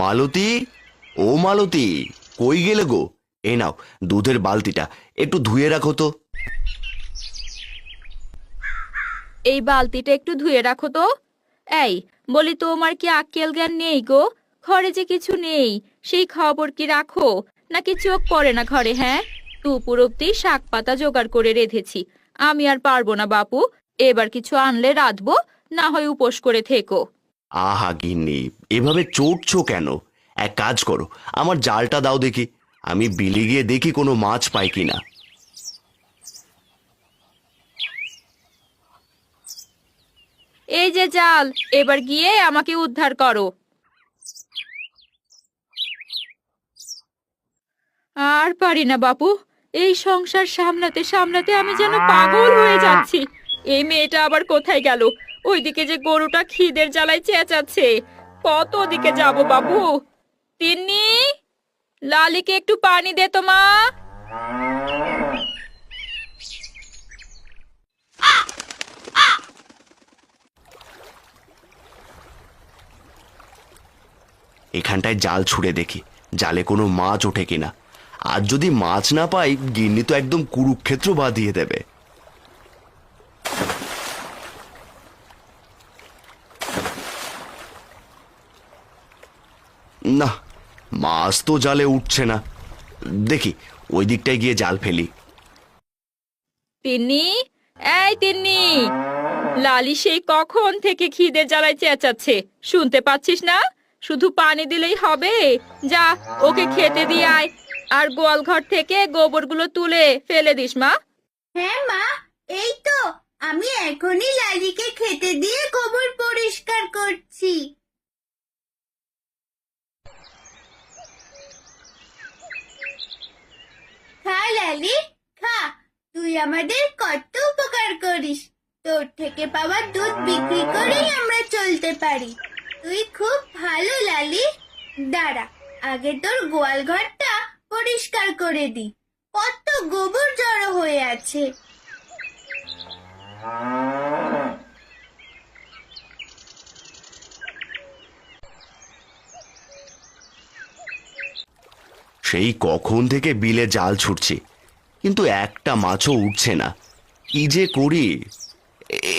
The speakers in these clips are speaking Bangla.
মালতী? ও মালতী, কই গেলে গো? এ নাও, দুধের বালতিটা, একটু ধুয়ে রাখো তো। এই বালতিটা একটু ধুয়ে রাখো তো। এই, বলি তোমার কি আক্কেল জ্ঞান নেই গো? ঘরে যে কিছু নেই, সেই খবর কি রাখো? নাকি চোখ পড়ে না ঘরে হ্যাঁ? দুপুর অব্দি শাক পাতা জোগাড় করে রেধেছি। আমি আর পারব না, বাপু। এবার কিছু আনলে রাঁধবো, না হয় উপোস করে থেকো। আহা গিন্নি, এভাবে চটছো কেন? এক কাজ করো, আমার জালটা দাও দেখি। আমি বিলি গিয়ে দেখি কোনো মাছ পাই কিনা। এই যে জাল, এবার গিয়ে আমাকে উদ্ধার করো। আর পারি না বাপু, এই সংসার সামলাতে সামলাতে আমি যেন পাগল হয়ে যাচ্ছি। এই মেয়েটা আবার কোথায় গেল? ওইদিকে যে গরুটা খিদের জ্বালায় চেঁচাচ্ছে, কত দিকে যাব বাবু? তিন্নি, লালিকে একটু পানি দে তো মা। এখানটায় জাল ছুঁড়ে দেখি, জালে কোনো মাছ ওঠে কিনা। আর যদি মাছ না পাই, গিন্নি তো একদম কুরুক্ষেত্র বাঁধিয়ে দেবে না মাছ তো জালে উঠছে না। দেখি ওই দিকটায় গিয়ে জাল ফেলি। তিন্নি? এই তিন্নি! লালি সেই কখন থেকে খিদে জ্বালায় চেঁচাচ্ছে শুনতে পাচ্ছিস না? শুধু পানি দিলেই হবে। যা ওকে খেতে দিয়ে আয়। আর গোয়াল ঘর থেকে গোবরগুলো তুলে ফেলে দিস মা। হ্যাঁ মা এই তো। আমি এখনই লালিকে খেতে দিয়ে গোবর পরিষ্কার করছি। খা, লালি। খা, তুই আমাদের কত উপকার করিস। তোর থেকে পাওয়া দুধ বিক্রি করেই আমরা চলতে পারি। তুই খুব ভালো, লালি। দাঁড়া, আগে তোর গোয়াল ঘরটা পরিষ্কার করে দি। কত গোবর জড়ো হয়ে আছে। সেই কখন থেকে বিলে জাল ছুটছি। কিন্তু একটা মাছও উঠছে না। কি যে করি?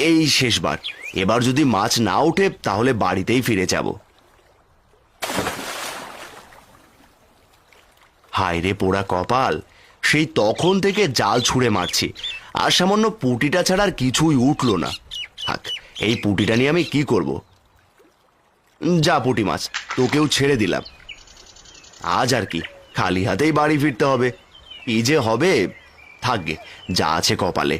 এই শেষবার। এবার যদি মাছ না ওঠে, তাহলে বাড়িতেই ফিরে যাব। হায় রে পোড়া কপাল, সেই তখন থেকে জাল ছুঁড়ে মারছি। আর সামান্য পুটিটা ছাড়া আর কিছুই উঠল না। থাক, এই পুটিটা নিয়ে আমি কি করব? যা পুটি মাছ, তোকেও ছেড়ে দিলাম। আজ আর কি। খালি হাতেই বাড়ি ফিরতে হবে। কি যে হবে? থাকবে যা আছে কপালে।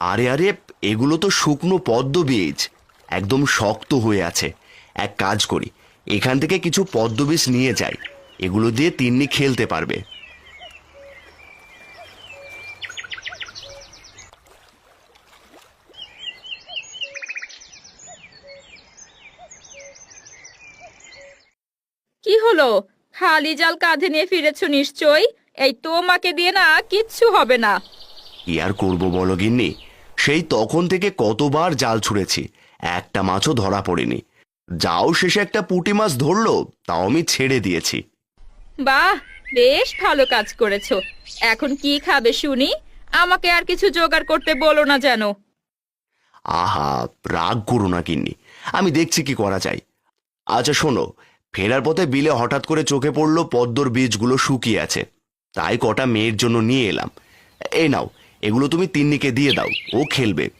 আরে আরে, এগুলো তো শুকনো পদ্ম বীজ। একদম শক্ত হয়ে আছে। এক কাজ করি, এখান থেকে কিছু পদ্ম বীজ নিয়ে যাই। এগুলো দিয়ে তিন্নি খেলতে পারবে কি হলো খালি জাল কাঁধে নিয়ে ফিরেছ নিশ্চয়ই? এই তোমাকে দিয়ে না কিচ্ছু হবে না। কি আর করব বলো গিন্নি? সেই তখন থেকে কতবার জাল ছুঁড়েছি একটা মাছও ধরা পড়েনি। যাও শেষে একটা পুঁটি মাছ ধরলো তাও আমি ছেড়ে দিয়েছি। বাহ বেশ ভালো কাজ করেছ। এখন কি খাবে শুনি? আমাকে আর কিছু জোগাড় করতে বলো না যেন। আহা রাগ করো না গিন্নি। আমি দেখছি কি করা যায়। আচ্ছা শোনো ফেরার পথে বিলে হঠাৎ করে চোখে পড়ল পদ্মর বীজগুলো শুকিয়ে আছে। তাই কটা মেয়ের জন্য নিয়ে এলাম। এ নাও এগুলো তুমি তিন্নিকে দিয়ে দাও ও খেলবে।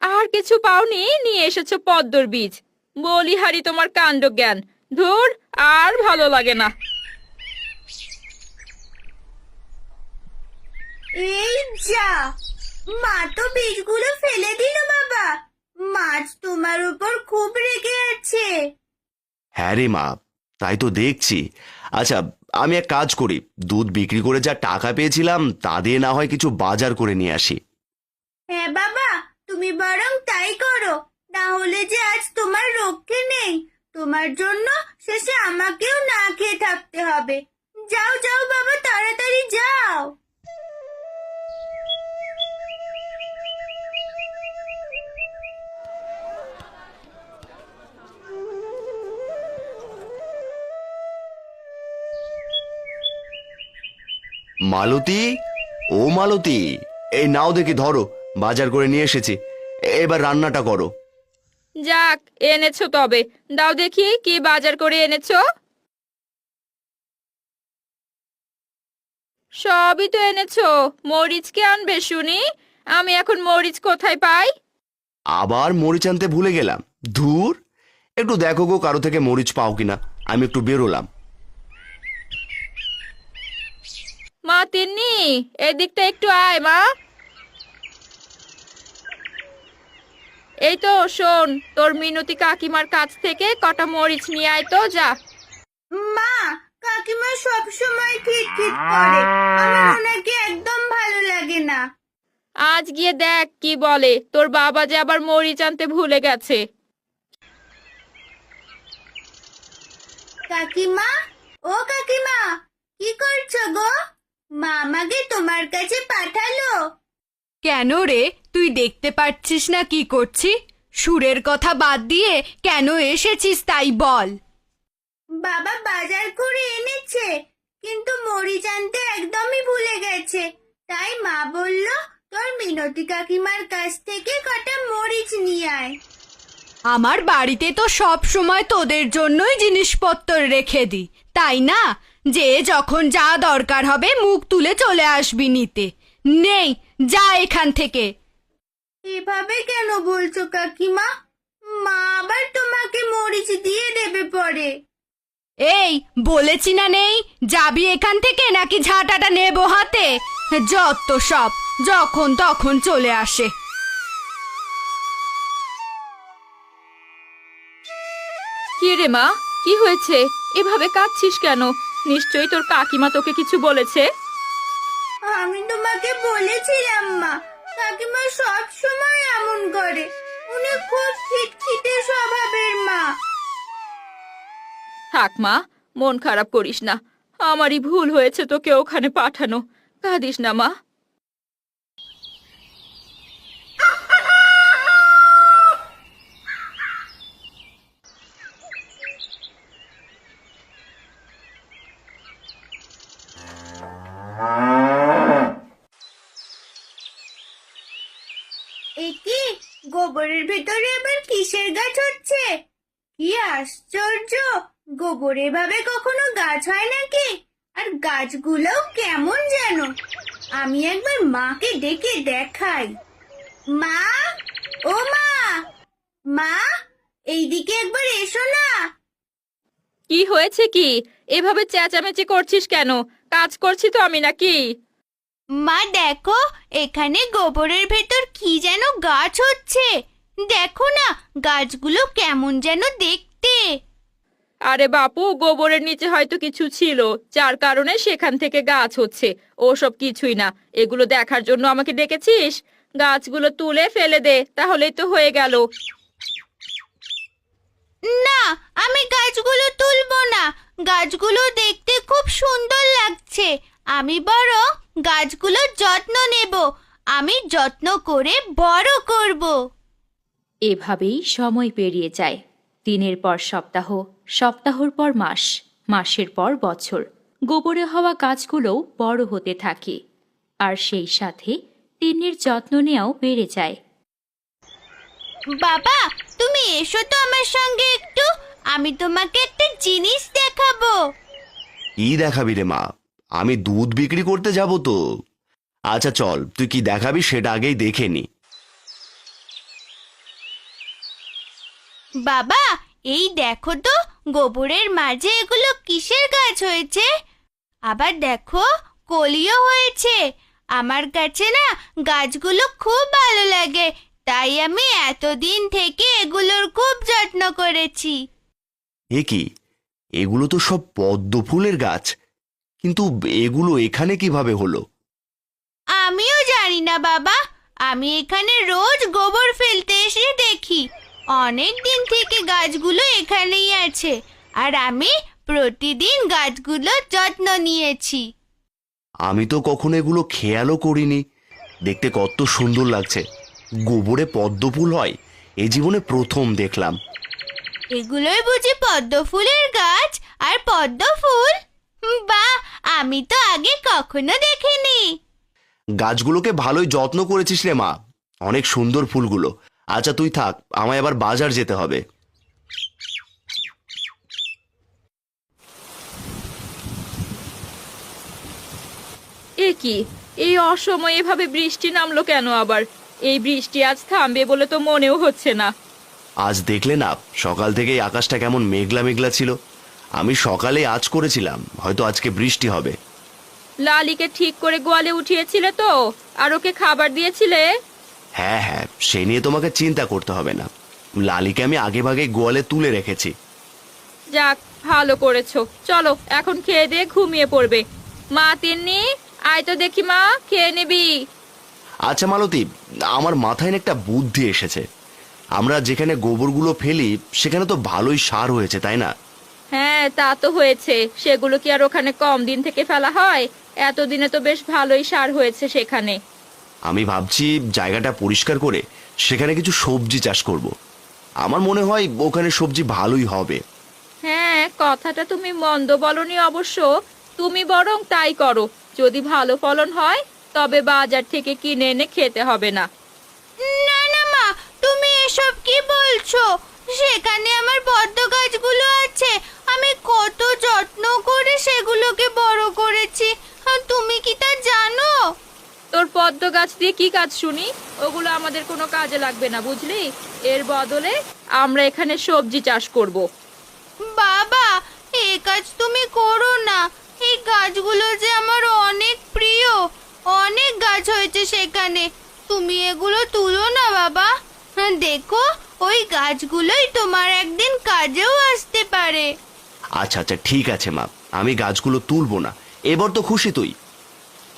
আর কিছু পাওনি? নিয়ে এসেছ পদ্মর বীজ। বলিহারি তোমার কাণ্ড জ্ঞান ধুর আর ভালো লাগে না। এই যা মা তো বীজগুলো ফেলে দিল বাবা। মাছ তোমার উপর খুব রেগে আছে। হ্যাঁ রে মা তাই তো দেখছি। আচ্ছা আমি এক কাজ করি দুধ বিক্রি করে যা টাকা পেয়েছিলাম তা দিয়ে না হয় কিছু বাজার করে নিয়ে আসি। হ্যাঁ বাবা তুমি বরং তাই করো না হলে যে আজ তোমার রক্ষে নেই। তোমার জন্য শেষে আমাকেও না খেয়ে থাকতে হবে। যাও যাও বাবা তাড়াতাড়ি যাও। মালতী? ও মালতী এই নাও দেখি ধরো বাজার করে নিয়ে এসেছি। এবার রান্নাটা করো। যাক এনেছো তবে। দাও দেখি কি বাজার করে এনেছো? সবই তো এনেছো। মরিচ কে আনবে শুনি? আমি এখন মরিচ কোথায় পাই? আবার মরিচ আনতে ভুলে গেলাম। ধুর একটু দেখো গো কারও থেকে মরিচ পাও কিনা। আমি একটু বেরোলাম। মা তিন্নি এদিকটা একটু আয় মা। এই তো শোন তোর মিনতি কাকিমার কাছ থেকে কটা মরিচ নিয়ে আয় তো যা। মা কাকিমা সব সময় খিটখিট করে। আমার ওনাকে একদম ভালো লাগে না। আজ গিয়ে দেখ কি বলে তোর বাবা যে আবার মরিচ আনতে ভুলে গেছে। কাকিমা ও কাকিমা কি করছ গো? মা আমাকে তোমার কাছে পাঠালো। কেন রে? তুই দেখতে পাচ্ছিস না কি করছি? সুরের কথা বাদ দিয়ে কেন এসেছিস তাই বল। বাবা বাজার করে এনেছে কিন্তু মরিচ আনতে একদমই ভুলে গেছে। তাই মা বলল তোর মিনতি কাকিমার কাছ থেকে কটা মরিচ নিয়ে আয়। আমার বাড়িতে তো সব সময় তোদের জন্যই জিনিসপত্র রেখে দিই তাই না? যে যখন যা দরকার হবে মুখ তুলে চলে আসবি নিতে। নেই যা এখান থেকে। এভাবে কেন বলছো কাকিমা? মা আবার তোমাকে মরিচ দিয়ে দেবে পরে। এই বলেছি না নেই? যাবি এখান থেকে নাকি ঝাঁটাটা নেব হাতে? যত সব যখন তখন চলে আসে। কি রে মা কি হয়েছে? এভাবে কাঁদছিস কেন? নিশ্চয়ই তোর কাকিমা তোকে কিছু বলেছে? আমি তোমাকে বলেছিলাম মা। কাকিমা সব সময় এমন করে। উনি খুব খিটখিটে স্বভাবের মা। থাক মা মন খারাপ করিস না। আমারই ভুল হয়েছে তোকে ওখানে পাঠানো। কাঁদিস না মা এ কি গোবরের ভেতরে আবার কিসের গাছ হচ্ছে কি আশ্চর্য গোবর এভাবে কখনো গাছ হয় নাকি? আর গাছগুলোও কেমন যেন? আমি একবার মাকে ডেকে দেখাই। মা? ও মা! মা এইদিকে একবার এসো না। কি হয়েছে কি? এভাবে চেঁচামেচি করছিস কেন? কাজ করছি তো আমি নাকি? মা দেখো এখানে গোবরের ভেতর কি যেন গাছ হচ্ছে। দেখো না গাছগুলো কেমন যেন দেখতে। আরে বাপু গোবরের নিচে হয়তো কিছু ছিল। যার কারণে সেখান থেকে গাছ হচ্ছে। ওসব কিছুই না। এগুলো দেখার জন্য আমাকে ডেকেছিস? গাছগুলো তুলে ফেলে দে তাহলেই তো হয়ে গেল। না আমি গাছগুলো তুলবো না। গাছগুলো দেখতে খুব সুন্দর লাগছে। আমি বরং গাছগুলোর যত্ন নেব। আমি যত্ন করে বড় করব। এভাবেই সময় পেরিয়ে যায়। দিনের পর সপ্তাহ। সপ্তাহর পর মাস মাসের পর বছর। গোবরে হওয়া গাছগুলোও বড় হতে থাকে। আর সেই সাথে তিন্নির যত্ন নেওয়াও বেড়ে যায়। বাবা তুমি এসো তো আমার সঙ্গে একটু। আমি তোমাকে একটা জিনিস দেখাবো। কি দেখাবি রে মা? আমি দুধ বিক্রি করতে যাব তো। আচ্ছা চল তুই কি দেখাবি সেটা আগেই দেখে নি। বাবা এই দেখো তো গোবরের মাঝে এগুলো কিসের গাছ হয়েছে? আবার দেখো কলিও হয়েছে। আমার কাছে না গাছগুলো খুব ভালো লাগে তাই আমি এতদিন থেকে এগুলোর খুব যত্ন করেছি। এ কি? এগুলো তো সব পদ্ম ফুলের গাছ। কিন্তু এগুলো এখানে কীভাবে হলো? আমিও জানি না বাবা। আমি এখানে রোজ গোবর ফেলতে এসে দেখি। অনেক দিন থেকে গাছগুলো এখানেই আছে আর আমি প্রতিদিন গাছগুলোর যত্ন নিয়েছি। আমি তো কখনো এগুলো খেয়ালও করিনি। দেখতে কত সুন্দর লাগছে। গোবরে পদ্মফুল হয়। এই জীবনে প্রথম দেখলাম। এগুলোই বুঝি পদ্ম ফুলের গাছ আর পদ্ম ফুল বা আমি তো আগে কখনো দেখিনি। গাছগুলোকে ভালোই যত্ন করেছিস রে মা। অনেক সুন্দর ফুলগুলো। আচ্ছা তুই থাক আমায় আবার বাজার যেতে হবে। এ কি? এই অসময়ে এভাবে বৃষ্টি নামলো কেন আবার? এই বৃষ্টি আজ থামবে বলে তো মনেও হচ্ছে না। আজ দেখলে না সকাল থেকেই আকাশটা কেমন মেঘলা মেঘলা ছিল। আমি সকালে আজ করেছিলাম হয়তো আজকে বৃষ্টি হবে। লালিকে ঠিক করে গোয়ালে উঠিয়েছিলে তো আর ওকে খাবার দিয়েছিলে? হ্যাঁ হ্যাঁ সে নিয়ে তোমাকে চিন্তা করতে হবে না। লালিকে আমি আগে ভাগে গোয়ালে তুলে রেখেছি। যাক ভালো করেছ। চলো এখন খেয়ে দিয়ে ঘুমিয়ে পড়বে। মা তিন্নি আয় তো দেখি মা খেয়ে নিবি। আচ্ছা মালতী আমার মাথায় না একটা বুদ্ধি এসেছে। আমরা যেখানে গোবরগুলো ফেলি সেখানে তো ভালোই সার হয়েছে তাই না? হ্যাঁ তা তো হয়েছে। সেগুলো কি আর ওখানে কম দিন থেকে ফেলা হয়? এতদিনে তো বেশ ভালোই সার হয়েছে সেখানে। আমি ভাবছি জায়গাটা পরিষ্কার করে সেখানে কিছু সবজি চাষ করব। আমার মনে হয় ওখানে সবজি ভালোই হবে। হ্যাঁ কথাটা তুমি মন্দ বলনি অবশ্য। তুমি বরং তাই করো। যদি ভালো ফলন হয় তবে বাজার থেকে কিনে এনে খেতে হবে না। না না মা তুমি এসব কি বলছো? সেখানে আমার পদ্ম গাছগুলো আছে। আমি কত যত্ন করে সেগুলোকে বড় করেছি। আর তুমি কি তা জানো? তোর পদ্ম গাছ দিয়ে কি কাজ শুনি? ওগুলো আমাদের কোনো কাজে লাগবে না বুঝলি? এর বদলে আমরা এখানে সবজি চাষ করব। বাবা এ কাজ তুমি করো না। এই গাছগুলো যে আমার অনেক প্রিয়। অনেক গাছ হয়েছে সেখানে। তুমি এগুলো তুলো না বাবা। হ্যাঁ, দেখো ওই গাছগুলোই তোমার একদিন কাজেও আসতে পারে। আচ্ছা আচ্ছা ঠিক আছে মা। আমি গাছগুলো তুলবো না। এবার তো খুশি তুই।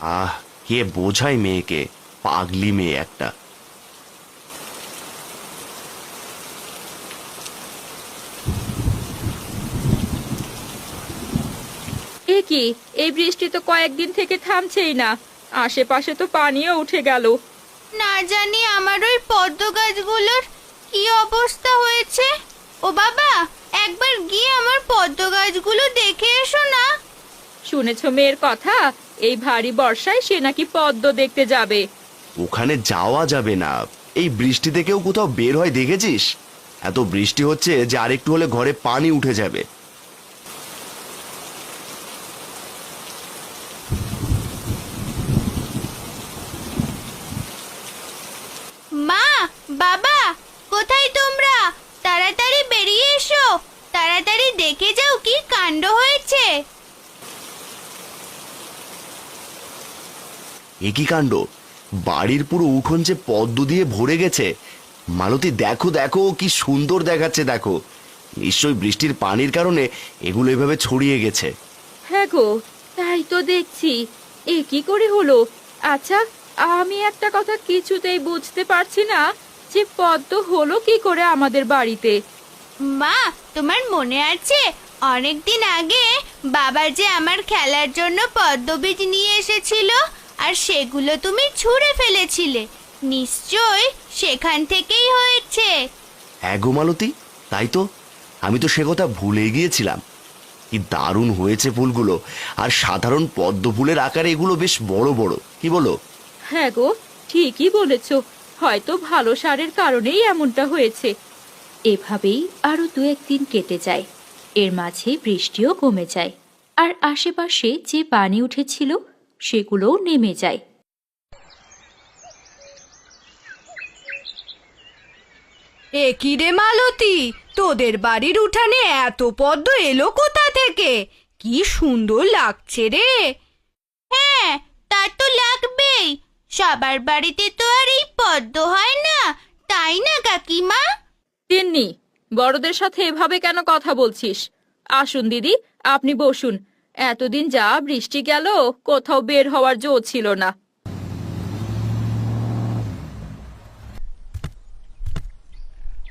আহ কে বোঝায় মেয়েকে পাগলি মেয়ে একটা। এ কি? এই বৃষ্টি তো কয়েকদিন থেকে থামছেই না। আশেপাশে তো পানিও উঠে গেল। না জানি আমার ওই পদ্ম গাছগুলোর কি অবস্থা হয়েছে। ও বাবা একবার গিয়ে আমার পদ্ম গাছগুলো দেখে এসো না। শুনেছ মেয়ের কথা? এই ভারী বর্ষায় সে নাকি পদ্ম দেখতে যাবে। ওখানে যাওয়া যাবে না। এই বৃষ্টিতে কেউ কোথাও বের হয় দেখেছিস? এত বৃষ্টি হচ্ছে যে আরেকটু হলে ঘরে পানি উঠে যাবে। মা বাবা কোথায় তোমরা? তাড়াতাড়ি বেরিয়ে এসো। তাড়াতাড়ি দেখে যাও কি কাণ্ড হয়েছে। একই কাণ্ড। বাড়ির পুরো উঠোন যে পদ্ম দিয়ে ভরে গেছে। মালতী দেখো দেখো কি সুন্দর দেখাচ্ছে দেখো। নিশ্চয়ই বৃষ্টির পানির কারণে এগুলো এভাবে ছড়িয়ে গেছে। হ্যাঁ গো তাই তো দেখছি। এ কি করে হলো? আচ্ছা আমি একটা কথা কিছুতেই বুঝতে পারছি না যে পদ্ম হলো কি করে আমাদের বাড়িতে। মা তোমার মনে আছে? অনেকদিন আগে বাবার যে আমার খেলার জন্য পদ্মবীজ নিয়ে এসেছিল আর সেগুলো তুমি ছুঁড়ে ফেলেছিলে। নিশ্চয় সেখান থেকেই হয়েছে। হ্যাঁ গো মালতী তাই তো। আমি তো সে কথা ভুলে গিয়েছিলাম। কি দারুণ হয়েছে ফুলগুলো। আর সাধারণ পদ্ম ফুলের আকারে এগুলো বেশ বড় বড়। কি বলো? হ্যাঁ গো ঠিকই বলেছ। হয়তো ভালো সারের কারণেই এমনটা হয়েছে। এভাবেই আরও দু একদিন কেটে যায়। এর মাঝে বৃষ্টিও কমে যায়। আর আশেপাশে যে পানি উঠেছিল সেগুলোও নেমে যায়। এ কি রে মালতী? তোদের বাড়ির উঠানে এত পদ্ম এলো কোথা থেকে? কি সুন্দর লাগছে রে। হ্যাঁ তা তো লাগবেই। সবার বাড়িতে তো আর এই পদ্ম হয় না তাই না কাকিমা? তিন্নি বড়দের সাথে এভাবে কেন কথা বলছিস? আসুন দিদি আপনি বসুন। এতদিন যা বৃষ্টি গেল, কোথাও বের হওয়ার জো ছিল না।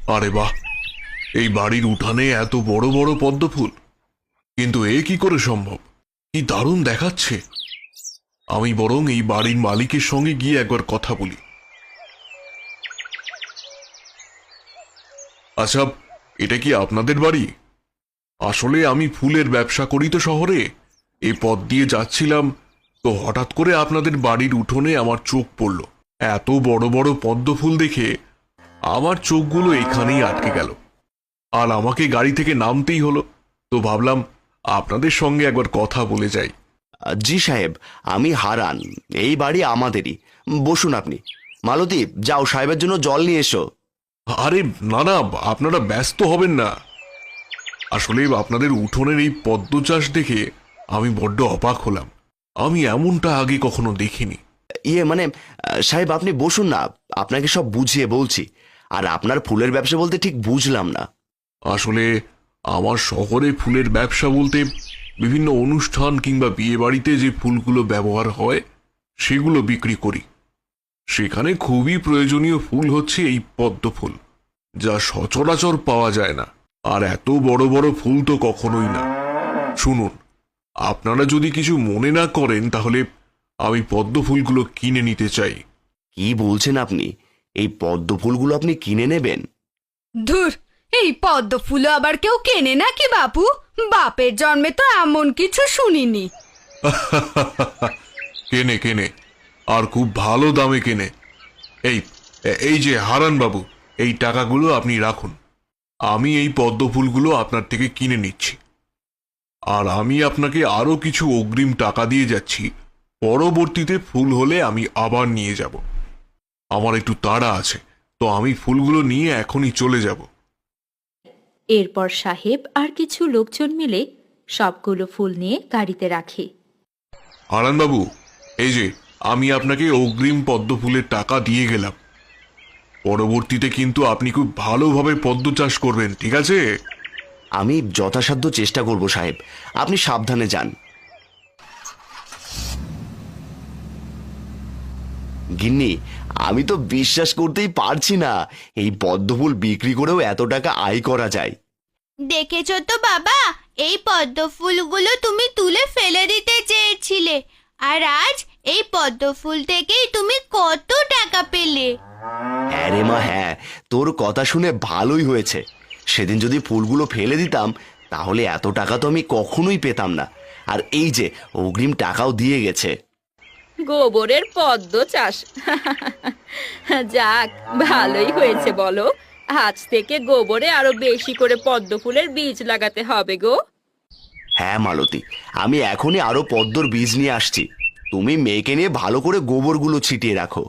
আরে বাহ, এই বাড়ির উঠানে এত বড় বড় পদ্ম ফুল কিন্তু এ কি করে সম্ভব? কি দারুণ দেখাচ্ছে। আমি বরং এই বাড়ির মালিকের সঙ্গে গিয়ে একবার কথা বলি। আচ্ছা এটা কি আপনাদের বাড়ি? আসলে আমি ফুলের ব্যবসা করি তো শহরে। এই পথ দিয়ে যাচ্ছিলাম তো হঠাৎ করে আপনাদের বাড়ির উঠোনে আমার চোখ পড়ল। এত বড় বড় পদ্ম ফুল দেখে আমার চোখগুলো এখানেই আটকে গেল। আর আমাকে গাড়ি থেকে নামতেই হলো। তো ভাবলাম আপনাদের সঙ্গে একবার কথা বলে যাই। জি সাহেব আমি হারান। এই বাড়ি আমাদেরই। বসুন আপনি। মালতী যাও সাহেবের জন্য জল নিয়ে এসো। আরে না না আপনারা ব্যস্ত হবেন না। আসলে আপনাদের উঠোনের এই পদ্ম চাষ দেখে আমি বড্ড অবাক হলাম। আমি এমনটা আগে কখনো দেখিনি। ইয়ে মানে সাহেব আপনি বসুন না। আপনাকে সব বুঝিয়ে বলছি। আর আপনার ফুলের ব্যবসা বলতে ঠিক বুঝলাম না। আসলে আমার শহরে ফুলের ব্যবসা বলতে বিভিন্ন অনুষ্ঠান কিংবা বিয়ে বাড়িতে যে ফুলগুলো ব্যবহার হয় সেগুলো বিক্রি করি। সেখানে খুবই প্রয়োজনীয় ফুল হচ্ছে এই পদ্ম ফুল যা সচরাচর পাওয়া যায় না। আর এত বড় বড় ফুল তো কখনোই না। শুনুন আপনারা যদি কিছু মনে না করেন তাহলে আমি পদ্ম ফুলগুলো কিনে নিতে চাই। কি বলছেন আপনি? এই পদ্ম ফুলগুলো আপনি কিনে নেবেন? ধুর এই পদ্ম ফুল আবার কেউ কেনে নাকি বাপু? বাপের জন্মে তো এমন কিছু শুনিনি। কেনে কেনে আর খুব ভালো দামে কেনে। এই এই যে হারান বাবু এই টাকাগুলো আপনি রাখুন। আমি এই পদ্ম ফুলগুলো আপনার থেকে কিনে নিচ্ছি। আর আমি আপনাকে আরও কিছু অগ্রিম টাকা দিয়ে যাচ্ছি। পরবর্তীতে ফুল হলে আমি আবার নিয়ে যাব। আমার একটু তাড়া আছে তো আমি ফুলগুলো নিয়ে এখনই চলে যাব। এরপর সাহেব আর কিছু লোকজন মিলে সবগুলো ফুল নিয়ে গাড়িতে রাখে। হারান বাবু এই যে আমি আপনাকে অগ্রিম পদ্ম ফুলের টাকা দিয়ে গেলাম। পরবর্তীতে কিন্তু আপনি খুব ভালোভাবে পদ্ম চাষ করবেন ঠিক আছে? আমি যথাসাধ্য চেষ্টা করব সাহেব। আপনি সাবধানে যান। গিন্নি আমি তো বিশ্বাস করতেই পারছি না এই পদ্মফুল বিক্রি করেও এত টাকা আয় করা যায়। দেখেছ তো বাবা এই পদ্ম ফুলগুলো তুমি তুলে ফেলে দিতে চেয়েছিলে। আর আজ এই পদ্ম ফুল থেকেই তুমি কত টাকা পেলে? হ্যাঁ রে মা হ্যাঁ। তোর কথা শুনে ভালোই হয়েছে। সেদিন যদি ফুলগুলো ফেলে দিতাম তাহলে এত টাকা তো আমি কখনোই পেতাম না। আর এই যে অগ্রিম টাকাও দিয়ে গেছে। গোবরের পদ্ম চাষ। যাক ভালোই হয়েছে বলো। আজ থেকে গোবরে আরও বেশি করে পদ্ম ফুলের বীজ লাগাতে হবে গো। হ্যাঁ মালতী। আমি এখনই আরও পদ্মর বীজ নিয়ে আসছি। তুমি মেয়েকে নিয়ে ভালো করে গোবরগুলো ছিটিয়ে রাখো।